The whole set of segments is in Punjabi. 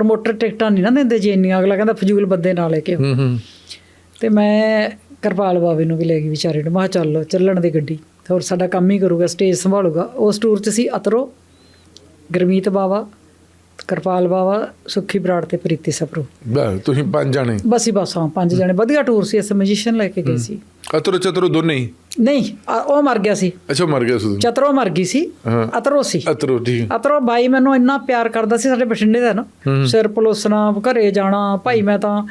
ਪ੍ਰਮੋਟਰ ਟਿਕਟਾਂ ਨਹੀਂ ਨਾ ਦਿੰਦੇ ਜੀ ਇੰਨੀਆਂ। ਅਗਲਾ ਕਹਿੰਦਾ ਫਜ਼ੂਲ ਬੰਦੇ ਨਾਲ ਲੈ ਕੇ। ਹੂੰ ਹੂੰ। ਤੇ ਮੈਂ ਕਿਰਪਾਲ ਬਾਵੇ ਨੂੰ ਵੀ ਲੈ ਗਈ ਵਿਚਾਰੇ ਨੂੰ। ਮੈਂ ਚੱਲ ਚੱਲਣ ਦੀ ਗੱਡੀ। ਹੋਰ ਸਾਡਾ ਕੰਮ ਹੀ ਕਰੂਗਾ ਸਟੇਜ ਸੰਭਾਲੂਗਾ। ਉਸ ਟੂਰ 'ਚ ਸੀ ਅਤਰੋ ਗਰਮੀਤ ਬਾਵਾ ਕਿਰਪਾਲ ਬਾਵਾ ਸੁੱਖੀ ਬਰਾੜ ਤੇ ਪ੍ਰੀਤੀ ਸਪਰੂ ਬਸ ਤੁਸੀਂ ਪੰਜ ਜਾਣੇ। ਬਸ ਹੀ ਬਸ ਹਾਂ ਪੰਜ ਜਣੇ। ਵਧੀਆ ਟੂਰ ਸੀ ਅਸੀਂ ਮਿਊਜ਼ੀਸ਼ੀਅਨ ਲੈ ਕੇ ਗਏ ਸੀ। ਅਤਰੋ ਚਤਰੋ ਦੋਨੇ ਹੀ? ਨਹੀਂ ਆ- ਉਹ ਮਰ ਗਿਆ ਸੀ। ਅੱਛਾ ਮਰ ਗਿਆ ਸੁਧ ਚਤਰੋ ਮਰ ਗਈ ਸੀ ਹਾਂ। ਅਤਰੋ ਸੀ। ਅਤਰੋ ਠੀਕ ਅਤਰੋ ਬਾਈ ਮੈਨੂੰ ਇੰਨਾ ਪਿਆਰ ਕਰਦਾ ਸੀ ਸਾਡੇ ਬਠਿੰਡੇ ਦਾ ਨਾ। ਸਿਰ ਪਲੋਸਣਾ ਘਰੇ ਜਾਣਾ ਭਾਈ ਮੈਂ ਤਾਂ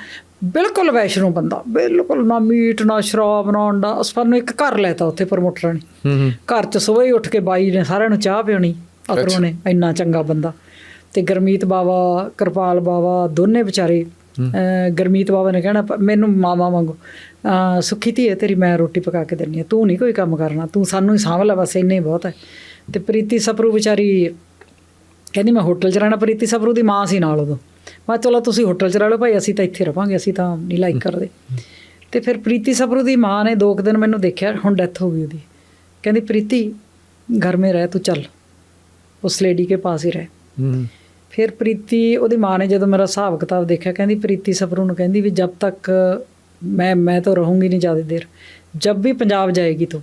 ਬਿਲਕੁਲ ਵੈਸ਼ਨੂ ਬੰਦਾ ਬਿਲਕੁਲ ਨਾ ਮੀਟ ਨਾ ਸ਼ਰਾਬ ਨਾ ਅੰਡਾ ਉਸ ਪਰ ਨੂੰ ਇੱਕ ਘਰ ਲੈਤਾ ਉੱਥੇ ਪ੍ਰਮੋਟਰਾਂ ਨੇ। ਹੂੰ ਹੂੰ। ਘਰ ਚ ਸਵੇਰ ਹੀ ਉੱਠ ਕੇ ਬਾਈ ਨੇ ਸਾਰਿਆਂ ਨੂੰ ਚਾਹ ਪਿਉਣੀ ਅਤਰੋ ਨੇ ਇੰਨਾ ਚੰਗਾ ਬੰਦਾ। ਤੇ ਗਰਮੀਤ ਬਾਵਾ ਕਿਰਪਾਲ ਬਾਵਾ ਦੋਨੇ ਵਿਚਾਰੇ ਗਰਮੀਤ ਬਾਵਾ ਨੇ ਕਹਿਣਾ ਮੈਨੂੰ ਵਾਂਗੂ ਅਹ ਸੁੱਖੀ ਧੀਏ ਤੇਰੀ ਮੈਂ ਰੋਟੀ ਪਕਾ ਕੇ ਦਿੰਨੀ ਆ ਤੂੰ ਨਹੀਂ ਕੋਈ ਕੰਮ ਕਰਨਾ ਤੂੰ ਸਾਨੂੰ ਹੀ ਸਾਂਭ ਲੈ ਬਸ ਇੰਨੇ ਬਹੁਤ ਹੈ। ਤੇ ਪ੍ਰੀਤੀ ਸਪਰੂ ਵਿਚਾਰੀ ਕਹਿੰਦੀ ਮੈਂ ਹੋਟਲ 'ਚ ਰਹਿਣਾ। ਪ੍ਰੀਤੀ ਸਪਰੂ ਦੀ ਮਾਂ ਸੀ ਨਾਲ ਉਦੋਂ। ਮੈਂ ਚਲੋ ਤੁਸੀਂ ਹੋਟਲ 'ਚ ਰਹਿ ਲਓ ਭਾਈ ਅਸੀਂ ਤਾਂ ਇੱਥੇ ਰਵਾਂਗੇ ਅਸੀਂ ਤਾਂ ਨਹੀਂ ਲਾਈਕ ਕਰਦੇ। ਤੇ ਫਿਰ ਪ੍ਰੀਤੀ ਸਪਰੂ ਦੀ ਮਾਂ ਨੇ ਦੋ ਕੁ ਦਿਨ ਮੈਨੂੰ ਦੇਖਿਆ ਹੁਣ ਡੈਥ ਹੋ ਗਈ ਉਹਦੀ। ਕਹਿੰਦੀ ਪ੍ਰੀਤੀ ਘਰ ਮੇ ਰਹਿ ਤੂੰ ਚੱਲ। ਉਸ ਲੇਡੀ ਕੇ ਪਾਸ ਹੀ ਰਹਿ। ਫਿਰ ਪ੍ਰੀਤੀ ਉਹਦੀ ਮਾਂ ਨੇ ਜਦੋਂ ਮੇਰਾ ਹਿਸਾਬ ਕਿਤਾਬ ਦੇਖਿਆ ਕਹਿੰਦੀ ਪ੍ਰੀਤੀ ਸਪਰੂ ਨੂੰ ਕਹਿੰਦੀ ਵੀ ਜਬ ਤੱਕ ਮੈਂ ਮੈਂ ਤਾਂ ਰਹੂੰਗੀ नहीं ज़्यादा देर जब भी पंजाब जाएगी तो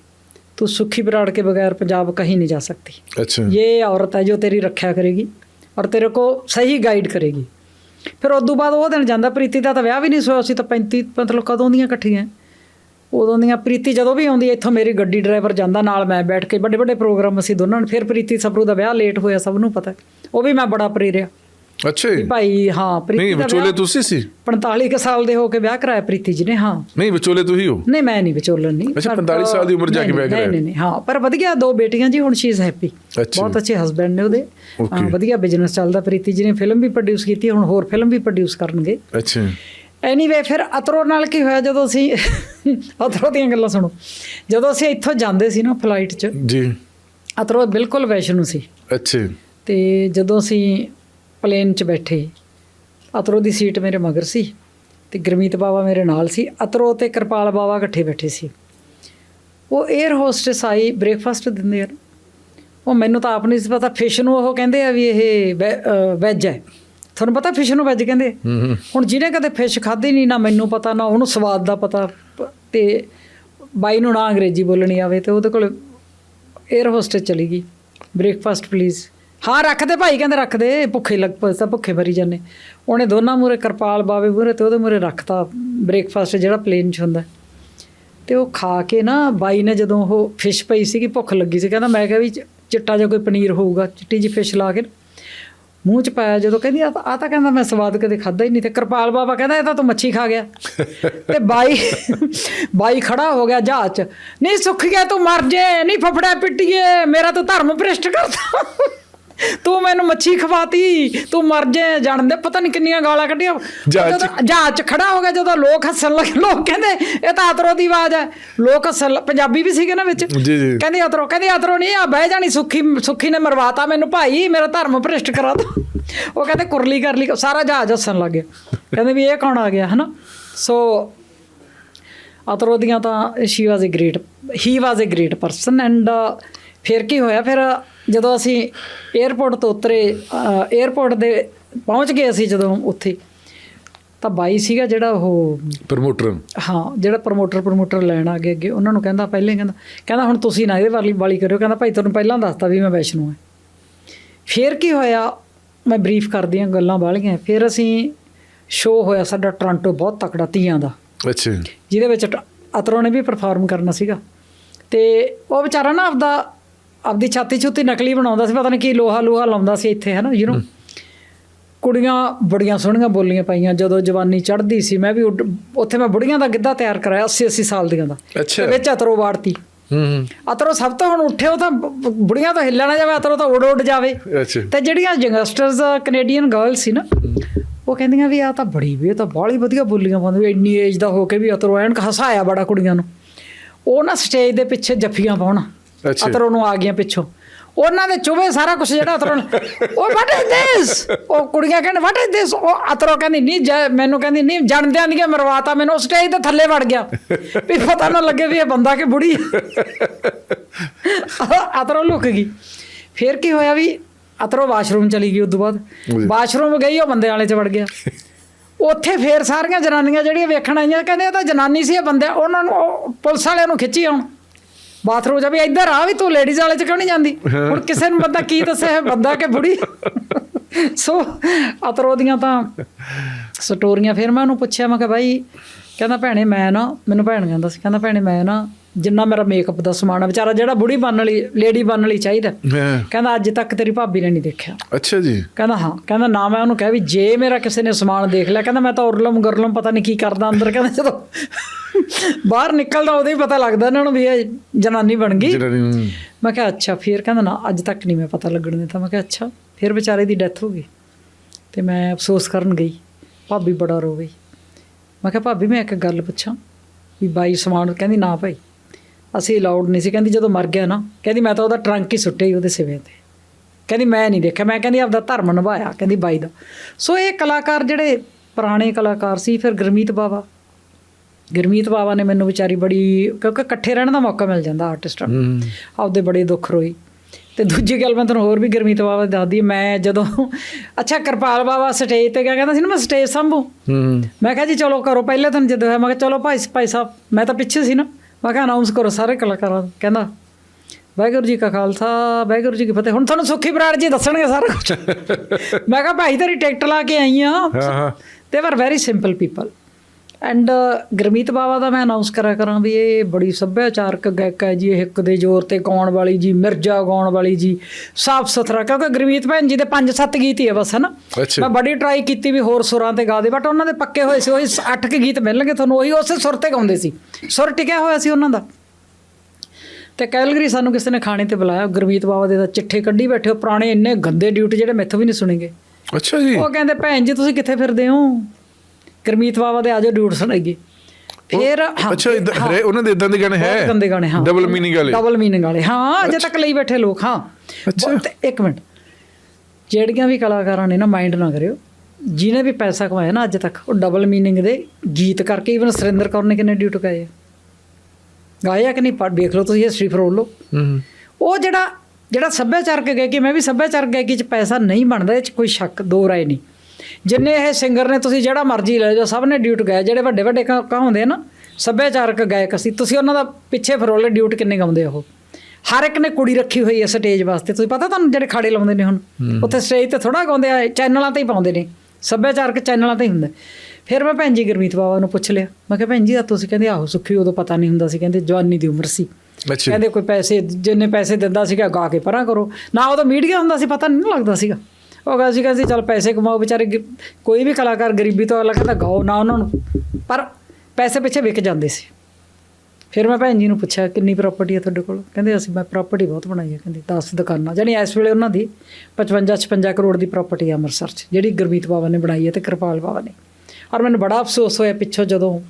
तू सुखी बराड़ के बगैर पंजाब कहीं नहीं जा सकती ਅੱਛਾ ये औरत है जो तेरी रक्षा करेगी और तेरे को सही गाइड करेगी ਫਿਰ ਉਸ ਤੋਂ ਬਾਅਦ ਉਹ ਦਿਨ ਜਾਂਦਾ ਪ੍ਰੀਤੀ ਦਾ ਤਾਂ ਵਿਆਹ ਵੀ ਨਹੀਂ ਹੋਇਆ ਸੀ ਤਾਂ 35 ਮਤਲਬ ਕਦੋਂ ਦੀਆਂ ਇਕੱਠੀਆਂ ਉਦੋਂ ਦੀਆਂ ਪ੍ਰੀਤੀ ਜਦੋਂ ਵੀ ਆਉਂਦੀ ਇੱਥੋਂ ਮੇਰੀ ਗੱਡੀ ਡਰਾਈਵਰ ਜਾਂਦਾ ਨਾਲ ਮੈਂ ਬੈਠ ਕੇ ਵੱਡੇ ਵੱਡੇ ਪ੍ਰੋਗਰਾਮ ਅਸੀਂ ਦੋਨਾਂ ਨੇ ਫਿਰ ਪ੍ਰੀਤੀ ਸਬਰੂ ਦਾ ਵਿਆਹ ਲੇਟ ਹੋਇਆ ਸਭ ਨੂੰ ਪਤਾ ਉਹ ਵੀ ਮੈਂ ਬੜਾ ਪ੍ਰੇਰਿਆ। ਅੱਛਾ ਜੀ। ਭਾਈ ਹਾਂ ਪ੍ਰੀਤੀ ਨਹੀਂ ਵਿਚੋਲੇ ਤੁਸੀਂ ਸੀ? 45 ਕੁ ਸਾਲ ਦੇ ਹੋ ਕੇ ਵਿਆਹ ਕਰਾਇਆ ਪ੍ਰੀਤੀ ਜੀ ਨੇ ਹਾਂ। ਨਹੀਂ ਵਿਚੋਲੇ ਤੁਸੀਂ ਹੋ? ਨਹੀਂ ਮੈਂ ਨਹੀਂ ਵਿਚੋਲਨ ਨਹੀਂ ਅੱਛਾ, ਪਰ- 45 ਸਾਲ ਦੀ ਉਮਰ ਜਾ ਕੇ ਵਿਆਹ ਕਰਾਇਆ। ਨਹੀਂ ਨਹੀਂ ਹਾਂ ਪਰ ਵਧੀਆ ਦੋ ਬੇਟੀਆਂ ਜੀ ਹੁਣ ਸ਼ੀ ਇਜ਼ ਹੈਪੀ। ਬਹੁਤ ਅੱਛੇ ਹਸਬੰਡ ਨੇ ਉਹਦੇ। ਵਧੀਆ ਬਿਜ਼ਨਸ ਚੱਲਦਾ ਪ੍ਰੀਤੀ ਜੀ ਨੇ ਫਿਲਮ ਵੀ ਪ੍ਰੋਡਿਊਸ ਕੀਤੀ ਹੁਣ ਹੋਰ ਫਿਲਮ ਵੀ ਪ੍ਰੋਡਿਊਸ ਕਰਨਗੇ। ਅੱਛਾ ਐਨੀਵੇ ਫਿਰ ਅਤਰੋ ਨਾਲ ਕੀ ਹੋਇਆ ਜਦੋਂ ਅਸੀਂ ਅਤਰੋ ਦੀਆਂ ਗੱਲਾਂ ਸੁਣੋ। ਜਦੋਂ ਅਸੀਂ ਇੱਥੋਂ ਜਾਂਦੇ ਸੀ ਨਾ ਫਲਾਈਟ 'ਚ ਜੀ। ਅਤਰੋ ਬਿਲਕੁਲ ਵੈਸ਼ਨੂ ਸੀ। ਅੱਛਾ ਤੇ ਜਦੋਂ ਅਸੀਂ ਪਲੇਨ 'ਚ ਬੈਠੇ ਅਤਰੋ ਦੀ ਸੀਟ ਮੇਰੇ ਮਗਰ ਸੀ ਤੇ ਗਰਮੀਤ ਬਾਵਾ ਮੇਰੇ ਨਾਲ ਸੀ ਅਤਰੋ ਤੇ ਕਿਰਪਾਲ ਬਾਵਾ ਇਕੱਠੇ ਬੈਠੇ ਸੀ। ਉਹ 에ਅਰ ਹੋਸਟਸ ਆਈ ਬ੍ਰੇਕਫਾਸਟ ਦਿੰਦੇ ਆ ਉਹ ਮੈਨੂੰ ਤਾਂ ਆਪ ਨਹੀਂ ਸੀ ਪਤਾ ਫਿਸ਼ ਨੂੰ ਉਹ ਕਹਿੰਦੇ ਆ ਵੀ ਇਹ ਵੈਜ ਹੈ। ਤੁਹਾਨੂੰ ਪਤਾ ਫਿਸ਼ ਨੂੰ ਵੈਜ ਕਹਿੰਦੇ? ਹੁਣ ਜਿਹਨੇ ਕਦੇ ਫਿਸ਼ ਖਾਧੀ ਨਹੀਂ ਨਾ ਮੈਨੂੰ ਪਤਾ ਨਾ ਉਹਨੂੰ ਸਵਾਦ ਦਾ ਪਤਾ ਤੇ ਬਾਈ ਨੂੰ ਨਾ ਅੰਗਰੇਜ਼ੀ ਬੋਲਣੀ ਆਵੇ ਤੇ ਉਹਦੇ ਕੋਲ 에ਅਰ ਹੋਸਟਸ ਚਲੀ ਗਈ। ਬ੍ਰੇਕਫਾਸਟ ਪਲੀਜ਼ ਹਾਂ ਰੱਖ ਦੇ ਭਾਈ ਕਹਿੰਦੇ ਰੱਖ ਦੇ ਭੁੱਖੇ ਲੱਗ ਪਏ ਤਾਂ ਭੁੱਖੇ ਮਰੀ ਜਾਂਦੇ। ਉਹਨੇ ਦੋਨਾਂ ਮੂਰੇ ਕਿਰਪਾਲ ਬਾਵੇ ਮੂਰੇ ਤੇ ਉਹਦੇ ਮੂਰੇ ਰੱਖਤਾ ਬ੍ਰੇਕਫਾਸਟ ਜਿਹੜਾ ਪਲੇਨ 'ਚ ਹੁੰਦਾ। ਤੇ ਉਹ ਖਾ ਕੇ ਨਾ ਬਾਈ ਨੇ ਜਦੋਂ ਉਹ ਫਿਸ਼ ਪਈ ਸੀਗੀ ਭੁੱਖ ਲੱਗੀ ਸੀ ਕਹਿੰਦਾ ਮੈਂ ਕਿਹਾ ਵੀ ਚਿੱਟਾ ਜਿਹਾ ਕੋਈ ਪਨੀਰ ਹੋਊਗਾ ਚਿੱਟੀ ਜੀ ਫਿਸ਼ ਲਾ ਕੇ ਮੂੰਹ ਚ ਪਾਇਆ ਜਦੋਂ ਕਹਿੰਦੀ ਆ ਤਾਂ ਕਹਿੰਦਾ ਮੈਂ ਸਵਾਦ ਕਦੇ ਖਾਦਾ ਹੀ ਨਹੀਂ ਤੇ ਕਿਰਪਾਲ ਬਾਬਾ ਕਹਿੰਦਾ ਇਹ ਤਾਂ ਤੂੰ ਮੱਛੀ ਖਾ ਗਿਆ। ਤੇ ਬਾਈ ਬਾਈ ਖੜਾ ਹੋ ਗਿਆ ਜਹਾਜ਼ ਚ ਨਹੀਂ ਸੁੱਖ ਗਿਆ ਤੂੰ ਮਰ ਜੇ ਨਹੀਂ ਫਫੜਾ ਪਿੱਟੀਏ ਮੇਰਾ ਤੂੰ ਧਰਮ ਭ੍ਰਿਸ਼ਟ ਕਰਦਾ। ਤੂੰ ਮੈਨੂੰ ਮੱਛੀ ਖਵਾਤੀ ਤੂੰ ਮਰ ਜੇ ਜਾਣਦੇ ਪਤਾ ਨਹੀਂ ਕਿੰਨੀਆਂ ਗਾਲਾਂ ਕੱਢੀਆਂ। ਜਹਾਜ਼ 'ਚ- ਜਦੋਂ ਜਹਾਜ਼ ਖੜਾ ਹੋ ਗਿਆ ਜਦੋਂ ਲੋਕ ਹੱਸਣ ਲੱਗੇ ਲੋਕ ਕਹਿੰਦੇ ਇਹ ਤਾਂ ਅਤਰੋ ਦੀ ਆਵਾਜ਼ ਹੈ। ਲੋਕ ਹੱਸਣ ਪੰਜਾਬੀ ਵੀ ਸੀਗੇ ਨਾ ਵਿੱਚ। ਜੀ ਜੀ। ਕਹਿੰਦੇ ਅਤਰੋ ਕਹਿੰਦੇ ਅਤਰੋ ਨਹੀਂ ਆ ਬਹਿ ਜਾਣੀ ਸੁੱਖੀ ਸੁੱਖੀ ਨੇ ਮਰਵਾਤਾ ਮੈਨੂੰ ਭਾਈ ਮੇਰਾ ਧਰਮ ਭ੍ਰਿਸ਼ਟ ਕਰਾ ਦੋ। ਉਹ ਕਹਿੰਦੇ ਕੁਰਲੀ ਕਰ ਲਈ ਸਾਰਾ ਜਹਾਜ਼ ਹੱਸਣ ਲੱਗ ਗਿਆ। ਕਹਿੰਦੇ ਵੀ ਇਹ ਕੌਣ ਆ ਗਿਆ ਹਨਾ? ਸੋ ਅਤਰੋ ਦੀਆਂ ਤਾਂ she was a great he was a great person and ਫਿਰ ਕੀ ਹੋਇਆ? ਫਿਰ ਜਦੋਂ ਅਸੀਂ 에ਅਰਪੋਰਟ ਤੋਂ ਉਤਰੇ 에ਅਰਪੋਰਟ ਦੇ ਪਹੁੰਚ ਗਏ ਅਸੀਂ ਜਦੋਂ ਉੱਥੇ ਤਾਂ ਬਾਈ ਸੀਗਾ ਜਿਹੜਾ ਉਹ ਪ੍ਰਮੋਟਰ। ਹਾਂ ਜਿਹੜਾ ਪ੍ਰਮੋਟਰ ਪ੍ਰਮੋਟਰ ਲੈਣ ਆ ਗਏ ਅੱਗੇ। ਉਹਨਾਂ ਨੂੰ ਕਹਿੰਦਾ ਪਹਿਲੇ ਕਹਿੰਦਾ ਕਹਿੰਦਾ ਹੁਣ ਤੁਸੀਂ ਨਾ ਇਹਦੇ ਵਾਲੀ ਵਾਲੀ ਕਰਿਓ। ਕਹਿੰਦਾ ਭਾਈ ਤੁਹਾਨੂੰ ਪਹਿਲਾਂ ਦੱਸਤਾ ਵੀ ਮੈਂ ਵੈਸ਼ਨੂ ਹਾਂ। ਫਿਰ ਕੀ ਹੋਇਆ? ਮੈਂ ਬਰੀਫ ਕਰਦੀ ਹਾਂ ਗੱਲਾਂ ਵਾਲੀਆਂ ਫਿਰ ਅਸੀਂ ਸ਼ੋਅ ਹੋਇਆ ਸਾਡਾ ਟੋਰਾਂਟੋ ਬਹੁਤ ਤਕੜਾ ਤੀਆਂ ਦਾ। ਅੱਛਾ। ਜਿਹਦੇ ਵਿੱਚ ਅਤਰੋ ਨੇ ਵੀ ਪਰਫਾਰਮ ਕਰਨਾ ਸੀਗਾ। ਤੇ ਉਹ ਵਿਚਾਰਾ ਨਾ ਆਪਦਾ ਆਪਦੀ ਛਾਤੀ ਛੁੱਤੀ ਨਕਲੀ ਬਣਾਉਂਦਾ ਸੀ ਪਤਾ ਨਹੀਂ ਕੀ ਲੋਹਾ ਲੋਹਾ ਲਾਉਂਦਾ ਸੀ ਇੱਥੇ ਹੈ ਨਾ ਯੂ نو ਕੁੜੀਆਂ ਬੜੀਆਂ ਸੋਹਣੀਆਂ ਬੋਲੀਆਂ ਪਾਈਆਂ ਜਦੋਂ ਜਵਾਨੀ ਚੜ੍ਹਦੀ ਸੀ ਮੈਂ ਵੀ ਉੱਥੇ ਮੈਂ ਬੁੜੀਆਂ ਦਾ ਗਿੱਧਾ ਤਿਆਰ ਕਰਾਇਆ 80 80 ਸਾਲ ਦੀਆਂ ਦਾ। ਅੱਛਾ। ਤੇ ਵਿੱਚ ਅਤਰੋ ਵਾੜਤੀ। ਹੂੰ ਹੂੰ। ਅਤਰੋ ਸਭ ਤੋਂ ਹੁਣ ਉੱਠੇ ਉਹ ਤਾਂ ਬੁੜੀਆਂ ਤਾਂ ਹਿੱਲਣਾ ਨਾ ਜਾਵੇ ਅਤਰੋ ਤਾਂ ਉੱਡ ਉੱਡ ਜਾਵੇ। ਅੱਛਾ। ਤੇ ਜਿਹੜੀਆਂ ਯੰਗਸਟਰਸ ਕੈਨੇਡੀਅਨ ਗਰਲਸ ਸੀ ਨਾ ਉਹ ਕਹਿੰਦੀਆਂ ਵੀ ਆ ਤਾਂ ਬੜੀ ਵੀ ਇਹ ਤਾਂ ਬਾਹਲੀ ਵਧੀਆ ਬੋਲੀਆਂ ਪਾਉਂਦੀ ਵੀ ਇੰਨੀ ਏਜ ਦਾ ਹੋ ਕੇ ਵੀ ਅਤਰੋ ਐਨ ਹਸਾਇਆ ਬੜਾ ਕੁੜੀਆਂ ਨੂੰ। ਉਹ ਨਾ ਸਟੇਜ ਦੇ ਪਿੱਛੇ ਜੱਫੀਆਂ ਪਾਉਣ। ਅਤਰੋ ਨੂੰ ਆ ਗਈਆਂ ਪਿੱਛੋਂ। ਉਹਨਾਂ ਦੇ ਚੁਵੇ ਸਾਰਾ ਕੁਝ ਜਿਹੜਾ ਅਤਰੋ ਉਹ ਵਾਟ ਇਜ਼ ਦਿਸ ਉਹ ਕੁੜੀਆਂ ਕਹਿੰਦੇ ਵਾਟ ਇਜ਼ ਦਿਸ ਉਹ ਅਤਰੋ ਕਹਿੰਦੀ ਨਹੀਂ ਮੈਨੂੰ ਕਹਿੰਦੀ ਨਹੀਂ ਜਾਣਦਿਆਂ ਨਹੀਂ ਮਰਵਾਤਾ ਮੈਨੂੰ ਸਟੇਜ ਤੇ ਥੱਲੇ ਵੜ ਗਿਆ। ਵੀ ਪਤਾ ਨਾ ਲੱਗੇ ਵੀ ਇਹ ਬੰਦਾ ਕਿ ਬੁੜੀ ਅਤਰੋ ਲੁਕ ਗਈ। ਫਿਰ ਕੀ ਹੋਇਆ ਵੀ ਅਤਰੋ ਵਾਸ਼ਰੂਮ ਚਲੀ ਗਈ ਉਦੋਂ ਬਾਅਦ। ਜੀ। ਵਾਸ਼ਰੂਮ ਗਈ ਉਹ ਬੰਦੇ ਵਾਲੇ ਚ ਵੜ ਗਿਆ। ਉੱਥੇ ਫੇਰ ਸਾਰੀਆਂ ਜਨਾਨੀਆਂ ਜਿਹੜੀਆਂ ਵੇਖਣ ਆਈਆਂ ਕਹਿੰਦੇ ਇਹ ਤਾਂ ਜਨਾਨੀ ਸੀ ਇਹ ਬੰਦੇ ਉਹਨਾਂ ਨੂੰ ਉਹ ਪੁਲਿਸ ਵਾਲਿਆਂ ਨੂੰ ਖਿੱਚੀ ਆਉਣ। ਬਾਥਰੂਮ ਜਾ ਵੀ ਇੱਧਰ ਆ ਵੀ ਤੂੰ ਲੇਡੀਜ਼ ਵਾਲੇ ਚ ਕਿਉਂ ਨਹੀਂ ਜਾਂਦੀ? ਹੁਣ ਕਿਸੇ ਨੂੰ ਬੰਦਾ ਕੀ ਦੱਸੇ ਬੰਦਾ ਕਿ ਬੁੜੀ? ਸੋ ਅਤਰੋ ਦੀਆਂ ਤਾਂ ਸਟੋਰੀਆਂ ਫਿਰ ਮੈਂ ਉਹਨੂੰ ਪੁੱਛਿਆ ਮੈਂ ਕਿਹਾ ਬਾਈ ਕਹਿੰਦਾ ਭੈਣੇ ਮੈਂ ਨਾ ਮੈਨੂੰ ਭੈਣ ਕਹਿੰਦਾ ਸੀ ਕਹਿੰਦਾ ਭੈਣੇ ਮੈਂ ਨਾ ਜਿੰਨਾ ਮੇਰਾ ਮੇਕਅਪ ਦਾ ਸਮਾਨ ਆ ਵਿਚਾਰਾ ਜਿਹੜਾ ਬੁੜੀ ਬਣਨ ਲਈ ਲੇਡੀ ਬਣਨ ਲਈ ਚਾਹੀਦਾ। ਕਹਿੰਦਾ ਅੱਜ ਤੱਕ ਤੇਰੀ ਭਾਬੀ ਨੇ ਨਹੀਂ ਦੇਖਿਆ। ਅੱਛਾ ਜੀ। ਕਹਿੰਦਾ ਹਾਂ। ਕਹਿੰਦਾ ਨਾ ਮੈਂ ਉਹਨੂੰ ਕਿਹਾ ਵੀ ਜੇ ਮੇਰਾ ਕਿਸੇ ਨੇ ਸਮਾਨ ਦੇਖ ਲਿਆ ਕਹਿੰਦਾ ਮੈਂ ਤਾਂ ਉਰਲਮ ਗਰਲਮ ਪਤਾ ਨਹੀਂ ਕੀ ਕਰਦਾ ਅੰਦਰ। ਕਹਿੰਦਾ ਜਦੋਂ ਬਾਹਰ ਨਿਕਲਦਾ ਉਦੋਂ ਹੀ ਪਤਾ ਲੱਗਦਾ ਇਹਨਾਂ ਨੂੰ ਵੀ ਇਹ ਜਨਾਨੀ ਬਣ ਗਈ। ਮੈਂ ਕਿਹਾ ਅੱਛਾ ਫਿਰ ਕਹਿੰਦਾ ਨਾ ਅੱਜ ਤੱਕ ਨਹੀਂ ਮੈਂ ਪਤਾ ਲੱਗਣ ਦਿੱਤਾ। ਮੈਂ ਕਿਹਾ ਅੱਛਾ ਫਿਰ ਵਿਚਾਰੇ ਦੀ ਡੈਥ ਹੋ ਗਈ। ਤੇ ਮੈਂ ਅਫਸੋਸ ਕਰਨ ਗਈ। ਭਾਬੀ ਬੜਾ ਰੋ ਗਈ। ਮੈਂ ਕਿਹਾ ਭਾਬੀ ਮੈਂ ਇੱਕ ਗੱਲ ਪੁੱਛਾਂ ਵੀ ਬਾਈ ਸਮਾਨ ਕਹਿੰਦੀ ਨਾ ਭਾਈ। ਅਸੀਂ ਅਲਾਉਡ ਨਹੀਂ ਸੀ। ਕਹਿੰਦੀ ਜਦੋਂ ਮਰ ਗਿਆ ਨਾ ਕਹਿੰਦੀ ਮੈਂ ਤਾਂ ਉਹਦਾ ਟਰੰਕ ਹੀ ਸੁੱਟਿਆ ਹੀ ਉਹਦੇ ਸਿਵੇ ਤੇ। ਕਹਿੰਦੀ ਮੈਂ ਨਹੀਂ ਦੇਖਿਆ ਮੈਂ ਕਹਿੰਦੀ ਆਪਦਾ ਧਰਮ ਨਿਭਾਇਆ ਕਹਿੰਦੀ ਬਾਈ ਦਾ। ਸੋ ਇਹ ਕਲਾਕਾਰ ਜਿਹੜੇ ਪੁਰਾਣੇ ਕਲਾਕਾਰ ਸੀ ਫਿਰ ਗੁਰਮੀਤ ਬਾਵਾ। ਗੁਰਮੀਤ ਬਾਵਾ ਨੇ ਮੈਨੂੰ ਵਿਚਾਰੀ ਬੜੀ ਕਿਉਂਕਿ ਇਕੱਠੇ ਰਹਿਣ ਦਾ ਮੌਕਾ ਮਿਲ ਜਾਂਦਾ ਆਰਟਿਸਟਾਂ ਨੂੰ। ਆਪਦੇ ਬੜੇ ਦੁੱਖ ਰੋਈ। ਤੇ ਦੂਜੀ ਗੱਲ ਮੈਂ ਤੁਹਾਨੂੰ ਹੋਰ ਵੀ ਗੁਰਮੀਤ ਬਾਵਾ ਦੀ ਦੱਸਦੀ। ਮੈਂ ਜਦੋਂ ਅੱਛਾ ਕਿਰਪਾਲ ਬਾਵਾ ਸਟੇਜ ਤੇ ਗਿਆ ਕਹਿੰਦਾ ਸੀ ਨਾ ਮੈਂ ਸਟੇਜ ਸੰਭੂ। ਮੈਂ ਕਿਹਾ ਜੀ ਚਲੋ ਕਰੋ ਪਹਿਲੇ ਦਿਨ ਜਦੋਂ ਹੋਇਆ ਮੈਂ ਕਿਹਾ ਚਲੋ ਭਾਈ ਭਾਈ ਸਾਹਿਬ ਮੈਂ ਤਾਂ ਪਿੱਛੇ ਸੀ ਨਾ। ਮੈਂ ਕਿਹਾ ਅਨਾਉਂਸ ਕਰੋ ਸਾਰੇ ਕਲਾਕਾਰਾਂ ਨੂੰ ਕਹਿੰਦਾ ਵਾਹਿਗੁਰੂ ਜੀ ਕਾ ਖਾਲਸਾ ਵਾਹਿਗੁਰੂ ਜੀ ਕੀ ਫਤਿਹ। ਹੁਣ ਤੁਹਾਨੂੰ ਸੁੱਖੀ ਬਰਾੜ ਜੀ ਦੱਸਣਗੇ ਸਾਰਾ ਕੁਝ ਮੈਂ ਕਿਹਾ ਭਾਈ ਤੇਰੀ ਟਿਕਟ ਲਾ ਕੇ ਆਈ ਆ। ਹਾਂ ਹਾਂ। They were very simple people and Gurmeet Bawa ਦਾ ਮੈਂ ਅਨਾਉਂਸ ਕਰਿਆ ਕਰਾਂ ਵੀ ਇਹ ਬੜੀ ਸੱਭਿਆਚਾਰਕ ਗਾਇਕ ਹੈ ਜੀ ਇਹ ਹਿੱਕ ਦੇ ਜ਼ੋਰ ਤੇ ਗਾਉਣ ਵਾਲੀ ਜੀ ਮਿਰਜ਼ਾ ਗਾਉਣ ਵਾਲੀ ਜੀ ਸਾਫ਼ ਸੁਥਰਾ ਕਿਉਂਕਿ ਗੁਰਮੀਤ ਭੈਣ ਜੀ ਦੇ ਪੰਜ ਸੱਤ ਗੀਤ ਹੀ ਹੈ ਬਸ ਹਨਾ। ਮੈਂ ਬੜੀ ਟਰਾਈ ਕੀਤੀ ਵੀ ਹੋਰ ਸੁਰਾਂ ਤੇ ਗਾ ਦੇ ਬਟ ਉਹਨਾਂ ਦੇ ਪੱਕੇ ਹੋਏ ਸੀ ਉਹੀ 8 ਕੁ ਗੀਤ ਮਿਲਣਗੇ ਤੁਹਾਨੂੰ ਉਹੀ ਉਸੇ ਸੁਰ ਤੇ ਗਾਉਂਦੇ ਸੀ। ਸੁਰ ਟਿਕਿਆ ਹੋਇਆ ਸੀ ਉਹਨਾਂ ਦਾ। ਤੇ ਕੈਲਗਰੀ ਸਾਨੂੰ ਕਿਸੇ ਨੇ ਖਾਣੇ ਤੇ ਬੁਲਾਇਆ ਗੁਰਮੀਤ ਬਾਵਾ ਦੇ ਤਾਂ ਚਿੱਠੇ ਕੱਢੀ ਬੈਠੇ ਹੋ ਪੁਰਾਣੇ ਇੰਨੇ ਗੰਦੇ ਡਿਊਟੀ ਜਿਹੜੇ ਮੈਥੋਂ ਵੀ ਨਹੀਂ ਸੁਣੇਗੇ। ਅੱਛਾ ਜੀ। ਉਹ ਕਹਿੰਦੇ ਭੈਣ ਜੀ ਤੁਸੀਂ ਕਿੱਥੇ ਫਿਰਦੇ ਹੋ? ਗੁਰਮੀਤ ਬਾਵਾ ਦੇ ਆਜੋ ਡਿਊਟ ਸੁਣਾਈਏ। ਫਿਰ ਅੱਛਾ ਹਰੇ ਉਹਨਾਂ ਦੇ ਇਦਾਂ ਦੇ ਗਾਣੇ ਹੈ? ਬਹੁਤ ਗੰਦੇ ਗਾਣੇ ਹਾਂ। ਡਬਲ ਮੀਨਿੰਗ ਵਾਲੇ। ਡਬਲ ਮੀਨਿੰਗ ਵਾਲੇ ਹਾਂ ਅਜੇ ਤੱਕ ਲਈ ਬੈਠੇ ਲੋਕ ਹਾਂ। ਅੱਛਾ। ਇੱਕ ਮਿੰਟ। ਜਿਹੜੀਆਂ ਵੀ ਕਲਾਕਾਰਾਂ ਨੇ ਨਾ ਮਾਈਂਡ ਨਾ ਕਰਿਓ। ਜਿਹਨੇ ਵੀ ਪੈਸਾ ਕਮਾਇਆ ਨਾ ਅੱਜ ਤੱਕ ਉਹ ਡਬਲ ਮੀਨਿੰਗ ਦੇ ਗੀਤ ਕਰਕੇ ਇਵਨ ਸੁਰਿੰਦਰ ਕੌਰ ਨੇ ਕਿੰਨੇ ਡਿਊਟ ਗਾਏ ਆ। ਗਾਇਆ ਕਿ ਨਹੀਂ ਪੜ ਵੇਖ ਲਓ ਤੁਸੀਂ ਹਿਸਟਰੀ ਫਰੋਲ ਲਓ। ਉਹ ਜਿਹੜਾ ਜਿਹੜਾ ਸੱਭਿਆਚਾਰਕ ਗਾਇਕੀ ਮੈਂ ਵੀ ਸੱਭਿਆਚਾਰਕ ਗਾਇਕੀ 'ਚ ਪੈਸਾ ਨਹੀਂ ਬਣਦਾ ਇਹ 'ਚ ਕੋਈ ਸ਼ੱਕ ਦੋ ਰਾਏ ਨਹੀਂ। ਜਿੰਨੇ ਇਹ ਸਿੰਗਰ ਨੇ ਤੁਸੀਂ ਜਿਹੜਾ ਮਰਜ਼ੀ ਲੈ ਜਾਓ ਸਭ ਨੇ ਡਿਊਟ ਗਾਇਆ। ਜਿਹੜੇ ਵੱਡੇ ਵੱਡੇ ਕਾ ਹੁੰਦੇ ਆ ਨਾ ਸੱਭਿਆਚਾਰਕ ਗਾਇਕ ਅਸੀਂ ਤੁਸੀਂ ਉਹਨਾਂ ਦਾ ਪਿੱਛੇ ਫਰੋਲੇ ਡਿਊਟ ਕਿੰਨੇ ਗਾਉਂਦੇ ਉਹ? ਹਰ ਇੱਕ ਨੇ ਕੁੜੀ ਰੱਖੀ ਹੋਈ ਹੈ ਸਟੇਜ ਵਾਸਤੇ। ਤੁਸੀਂ ਪਤਾ ਤੁਹਾਨੂੰ ਜਿਹੜੇ ਖਾੜੇ ਲਾਉਂਦੇ ਨੇ ਹੁਣ? ਉੱਥੇ ਸਟੇਜ ਤੇ ਥੋੜਾ ਗਾਉਂਦੇ ਆ ਚੈਨਲਾਂ ਤੇ ਹੀ ਪਾਉਂਦੇ ਨੇ। ਸੱਭਿਆਚਾਰਕ ਚੈਨਲਾਂ ਤੇ ਹੀ ਹੁੰਦਾ। ਫਿਰ ਮੈਂ ਭੈਣ ਜੀ ਗੁਰਮੀਤ ਬਾਬਾ ਨੂੰ ਪੁੱਛ ਲਿਆ। ਮੈਂ ਕਿਹਾ ਭੈਣ ਜੀ ਆ ਤੁਸੀਂ ਕਹਿੰਦੇ ਆਹੋ ਸੁੱਖੀ ਉਦੋਂ ਪਤਾ ਨਹੀਂ ਹੁੰਦਾ ਸੀ ਕਹਿੰਦੇ ਜਵਾਨੀ ਦੀ ਉਮਰ ਸੀ। ਕਹਿੰਦੇ ਕੋਈ ਪੈਸੇ ਜਿੰਨੇ ਪੈਸੇ ਦਿੰਦਾ ਸੀਗਾ ਗਾ ਕੇ ਪਰਾਂ ਕਰੋ। ਨਾ ਉਦੋਂ ਮੀਡੀਆ ਹੁੰਦਾ ਸੀ ਪਤਾ ਨਹੀਂ ਲੱਗਦਾ ਸੀਗਾ। ਉਹ ਕਹਿੰਦਾ ਸੀ ਕਹਿੰਦੇ ਚੱਲ ਪੈਸੇ ਕਮਾਓ, ਵਿਚਾਰੇ ਕੋਈ ਵੀ ਕਲਾਕਾਰ ਗਰੀਬੀ ਤੋਂ ਅਗਲਾ ਕਹਿੰਦਾ ਗਾਓ ਨਾ ਉਹਨਾਂ ਨੂੰ। ਪਰ ਪੈਸੇ ਪਿੱਛੇ ਵਿਕ ਜਾਂਦੇ ਸੀ। ਫਿਰ ਮੈਂ ਭੈਣ ਜੀ ਨੂੰ ਪੁੱਛਿਆ, ਕਿੰਨੀ ਪ੍ਰਾਪਰਟੀ ਹੈ ਤੁਹਾਡੇ ਕੋਲ? ਕਹਿੰਦੇ, ਅਸੀਂ ਮੈਂ ਪ੍ਰਾਪਰਟੀ ਬਹੁਤ ਬਣਾਈ ਹੈ ਕਹਿੰਦੇ 10 ਦੁਕਾਨਾਂ। ਜਾਨੀ ਇਸ ਵੇਲੇ ਉਹਨਾਂ ਦੀ 55 56 ਕਰੋੜ ਦੀ ਪ੍ਰਾਪਰਟੀ ਹੈ ਅੰਮ੍ਰਿਤਸਰ 'ਚ, ਜਿਹੜੀ ਗੁਰਮੀਤ ਬਾਵਾ ਨੇ ਬਣਾਈ ਹੈ ਤੇ ਕਿਰਪਾਲ ਬਾਵਾ ਨੇ। ਔਰ ਮੈਨੂੰ ਬੜਾ ਅਫਸੋਸ ਹੋਇਆ ਪਿੱਛੋਂ ਜਦੋਂ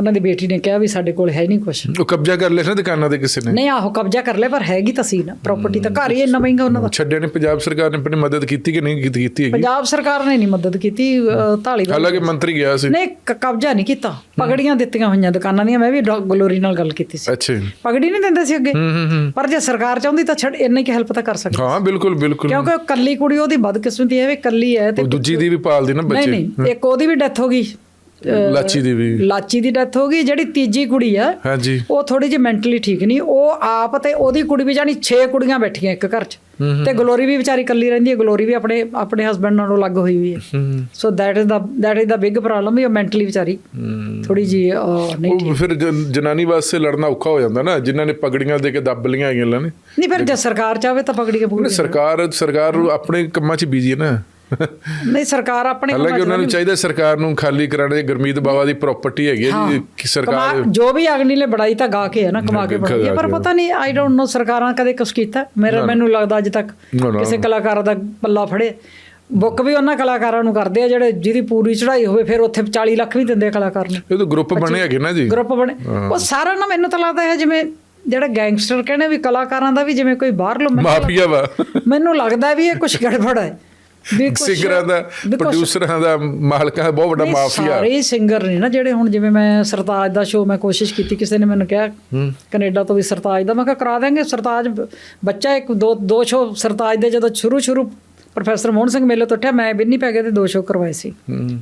ਉਹਨਾਂ ਦੀ ਬੇਟੀ ਨੇ ਕਿਹਾ ਵੀ ਸਾਡੇ ਕੋਲ ਹੈ ਨਹੀਂ ਕੁਝ ਉਹ ਕਬਜ਼ਾ ਕਰ ਲਿਆ ਨਾ ਦੁਕਾਨਾਂ ਤੇ ਕਿਸੇ ਨੇ? ਨਹੀਂ ਆਹੋ ਕਬਜ਼ਾ ਕਰ ਲਿਆ ਪਰ ਹੈਗੀ ਤਾਂ ਸੀ ਨਾ। ਪ੍ਰਾਪਰਟੀ ਤਾਂ ਘਰ ਹੀ ਇੰਨਾ ਮਹਿੰਗਾ ਉਹਨਾਂ ਦਾ। ਛੱਡਿਆ ਨੇ ਪੰਜਾਬ ਸਰਕਾਰ ਨੇ ਆਪਣੀ ਮਦਦ ਕੀਤੀ ਕਿ ਨਹੀਂ ਕੀਤੀ ਕੀਤੀ ਹੈਗੀ? ਪੰਜਾਬ ਸਰਕਾਰ ਨੇ ਨਹੀਂ ਮਦਦ ਕੀਤੀ ਅਹ, ਧਾਲੀਵਾਲ ਹਾਲਾਂਕਿ ਮੰਤਰੀ ਗਿਆ ਸੀ। ਨੇ ਕ- ਕਬਜ਼ਾ ਨਹੀਂ ਕੀਤਾ। ਪਗੜੀਆਂ ਦਿੱਤੀਆਂ ਹੋਈਆਂ ਦੁਕਾਨਾਂ ਦੀਆਂ ਮੈਂ ਵੀ ਗਲੋਰੀ ਨਾਲ ਗੱਲ ਕੀਤੀ ਸੀ। ਅੱਛਾ। ਪਗੜੀ ਨਹੀਂ ਦਿੰਦੇ ਸੀ ਅੱਗੇ। ਪਰ ਜੇ ਸਰਕਾਰ ਚਾਹੁੰਦੀ ਤਾਂ ਛੱਡ ਇੰਨੀ ਕਿ ਹੈਲਪ ਤਾਂ ਕਰ ਸਕਦੀ ਹਾਂ ਬਿਲਕੁਲ ਬਿਲਕੁਲ। ਕਿਉਂਕਿ ਕੱਲੀ ਕੁੜੀ ਉਹਦੀ ਬਦਕਿਸਮਤੀ ਹੈ ਵੀ ਕੱਲੀ ਹੈ ਤੇ ਦੂਜੀ ਦੀ ਵੀ ਪਾਲਦੀ ਨਾ ਨਹੀਂ ਬੱਚੇ। ਨਹੀਂ ਇੱਕ ਉਹਦੀ ਵੀ ਡੈਥ ਹੋ ਗਈ। ਲਾਚੀ ਦੀ ਵੀ। ਲਾਚੀ ਦੀ ਡੈਥ ਹੋ ਗਈ ਜਿਹੜੀ ਤੀਜੀ ਕੁੜੀ ਆ ਹਾਂਜੀ। ਉਹ ਥੋੜੀ ਜਿਹੀ ਮੈਂਟਲੀ ਠੀਕ ਨਹੀਂ ਉਹ ਆਪ ਤੇ ਉਹਦੀ ਕੁੜੀ ਵੀ ਜਾਨੀ 6 ਕੁੜੀਆਂ ਬੈਠੀਆਂ ਇੱਕ ਘਰ 'ਚ। ਤੇ ਗਲੋਰੀ ਵੀ ਵਿਚਾਰੀ ਇਕੱਲੀ ਰਹਿੰਦੀ ਹੈ ਗਲੋਰੀ ਵੀ ਆਪਣੇ ਆਪਣੇ ਹਸਬੰਡ ਨਾਲੋਂ ਅਲੱਗ ਹੋਈ ਹੋਈ ਹੈ। ਹੂੰ so that is the that is the big problem ਉਹ ਮੈਂਟਲੀ ਵਿਚਾਰੀ। ਥੋੜੀ ਜੀ ਨਹੀਂ ਉਹ ਫਿਰ ਜਨ- ਜਨਾਨੀ ਵਾਸਤੇ ਲੜਨਾ ਔਖਾ ਹੋ ਜਾਂਦਾ ਨਾ ਜਿਨ੍ਹਾਂ ਨੇ ਪਗੜੀਆਂ ਦੇ ਕੇ ਦੱਬ ਲੀਆਂ ਹੈਗੀਆਂ ਨੇ। ਨਹੀਂ ਫਿਰ ਜੇ ਸਰਕਾਰ ਚਾਹਵੇ ਤਾਂ ਪਕੜੀ ਕੇ ਪੂਰੀ ਸਰਕਾਰ ਸਰਕਾਰ ਆਪਣੇ ਕੰਮਾਂ 'ਚ ਬੀਜੀ ਹੈ ਨਾ। ਨਹੀਂ ਸਰਕਾਰ ਆਪਣੇ ਹਾਲਾਂਕਿ ਉਹਨਾਂ ਨੂੰ ਚਾਹੀਦਾ ਸਰਕਾਰ ਨੂੰ ਖਾਲੀ ਕਰਾਣੇ ਗੁਰਮੀਤ ਬਾਵਾ ਦੀ ਪ੍ਰਾਪਰਟੀ ਹੈਗੀ ਜੀ ਕਿ ਸਰਕਾਰ ਜੋ ਵੀ ਅਗਨੀ ਲੈ ਬੜਾਈ ਤਾਂ ਗਾ ਕੇ ਹੈ ਨਾ ਕਮਾ ਕੇ ਬਣਾਈ ਹੈ ਪਰ ਪਤਾ ਨਹੀਂ ਆਈ ਡੋਨਟ ਨੋ ਸਰਕਾਰਾਂ ਕਦੇ ਕੁਛ ਕੀਤਾ। ਮੇਰੇ ਮੈਨੂੰ ਲੱਗਦਾ ਅੱਜ ਤੱਕ। ਕਿਸੇ ਕਲਾਕਾਰ ਦਾ ਪੱਲਾ ਫੜੇ। ਬੁੱਕ ਵੀ ਉਹਨਾਂ ਕਲਾਕਾਰਾਂ ਨੂੰ ਕਰਦੇ ਆ ਜਿਹੜੇ ਜਿਹਦੀ ਪੂਰੀ ਚੜ੍ਹਾਈ ਹੋਵੇ ਫਿਰ ਉੱਥੇ 40 ਲੱਖ ਵੀ ਦਿੰਦੇ ਕਲਾਕਾਰ ਨੂੰ। ਇਹ ਤਾਂ ਗਰੁੱਪ ਬਣੇ ਹੈਗੇ ਨਾ ਜੀ। ਗਰੁੱਪ ਬਣੇ। ਉਹ ਸਾਰਾ ਨਾ ਮੈਨੂੰ ਤਾਂ ਲੱਗਦਾ ਹੈ ਜਿਵੇਂ ਜਿਹੜਾ ਗੈਂਗਸਟਰ ਕਹਿੰਦੇ ਵੀ ਕਲਾਕਾਰਾਂ ਦਾ ਵੀ ਜਿਵੇਂ ਕੋਈ ਬਾਹਰ ਲੋ ਮਾਫੀਆ ਵਾ। ਮੈਨੂੰ ਲੱਗਦਾ ਵੀ ਇਹ ਕੁਝ ਗੜਬੜ ਹੈ। ਸਿੰਗਰਾਂ ਦਾ ਪ੍ਰੋਡਿਊਸਰਾਂ ਦਾ ਮਾਲਕਾਂ ਦਾ ਬਹੁਤ ਵੱਡਾ ਮਾਫੀਆ। ਸਾਰੇ ਸਿੰਗਰ ਨੇ ਨਾ ਜਿਹੜੇ ਹੁਣ ਜਿਵੇਂ ਮੈਂ ਸਰਤਾਜ ਦਾ ਸ਼ੋਅ ਮੈਂ ਕੋਸ਼ਿਸ਼ ਕੀਤੀ ਕਿਸੇ ਨੇ ਮੈਨੂੰ ਕਿਹਾ ਕੈਨੇਡਾ ਤੋਂ ਵੀ ਸਰਤਾਜ ਦਾ ਮੈਂ ਕਿਹਾ ਕਰਾ ਦਾਂਗੇ ਸਰਤਾਜ ਬੱਚਾ ਇੱਕ ਦੋ ਦੋ ਸ਼ੋਅ ਸਰਤਾਜ ਦੇ ਜਦੋਂ ਸ਼ੁਰੂ ਸ਼ੁਰੂ ਪ੍ਰੋਫੈਸਰ ਮੋਹਨ ਸਿੰਘ ਮੇਲੇ ਤੋਂ ਉੱਠਿਆ ਮੈਂ ਬਿੰਨੀ ਪੈ ਗਏ ਤੇ ਦੋ ਸ਼ੋਅ ਕਰਵਾਏ ਸੀ।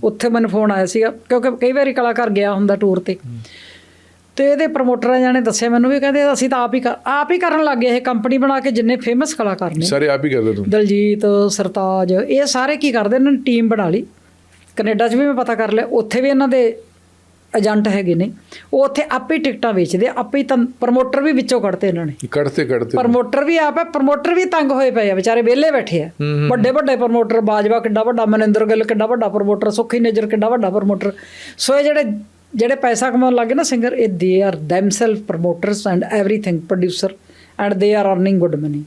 ਉੱਥੇ ਮੈਨੂੰ ਫੋਨ ਆਇਆ ਸੀਗਾ ਕਿਉਂਕਿ ਕਈ ਵਾਰੀ ਕਲਾਕਾਰ ਗਿਆ ਹੁੰਦਾ ਟੂਰ ਤੇ। ਤੇ ਇਹਦੇ ਪ੍ਰਮੋਟਰਾਂ ਜਾਣੇ ਦੱਸਿਆ ਮੈਨੂੰ ਵੀ ਕਹਿੰਦੇ ਅਸੀਂ ਤਾਂ ਆਪ ਹੀ ਆਪ ਹੀ ਕਰਨ ਲੱਗੇ ਇਹ ਕੰਪਨੀ ਬਣਾ ਕੇ ਜਿੰਨੇ ਫੇਮਸ ਕਲਾਕਾਰ ਨੇ। ਸਾਰੇ ਆਪ ਹੀ ਕਰਦੇ ਤੂੰ। ਦਲਜੀਤ ਸਰਤਾਜ ਇਹ ਸਾਰੇ ਕੀ ਕਰਦੇ ਇਹਨਾਂ ਨੇ ਟੀਮ ਬਣਾ ਲਈ। ਕੈਨੇਡਾ 'ਚ ਵੀ ਮੈਂ ਪਤਾ ਕਰ ਲਿਆ ਉੱਥੇ ਵੀ ਇਹਨਾਂ ਦੇ ਏਜੰਟ ਹੈਗੇ ਨੇ। ਉਹ ਉੱਥੇ ਆਪੇ ਹੀ ਟਿਕਟਾਂ ਵੇਚਦੇ ਆਪੇ ਹੀ ਤਾਂ ਪ੍ਰਮੋਟਰ ਵੀ ਵਿੱਚੋਂ ਕੱਢਤੇ ਇਹਨਾਂ ਨੇ। ਕੱਢਤੇ ਕੱਢਤੇ। ਪ੍ਰਮੋਟਰ ਵੀ ਆਪ ਹੈ ਪ੍ਰਮੋਟਰ ਵੀ ਤੰਗ ਹੋਏ ਪਏ ਆ ਵਿਚਾਰੇ ਵਿਹਲੇ ਬੈਠੇ ਆ। ਵੱਡੇ ਵੱਡੇ ਪ੍ਰਮੋਟਰ ਬਾਜਵਾ ਕਿੱਡਾ ਵੱਡਾ ਮਨਿੰਦਰ ਗਿੱਲ ਕਿੱਡਾ ਵੱਡਾ ਪ੍ਰਮੋਟਰ ਸੁਖੀ ਨੇਜਰ ਕਿੱਡਾ ਵੱਡਾ ਪ੍ਰਮੋਟਰ ਸੋ ਇਹ ਜਿਹੜੇ ਜਿਹੜੇ ਪੈਸਾ ਕਮਾਉਣ ਲੱਗੇ ਨਾ ਸਿੰਗਰ ਇਹ they are themselves promoters and everything producer and they are earning good money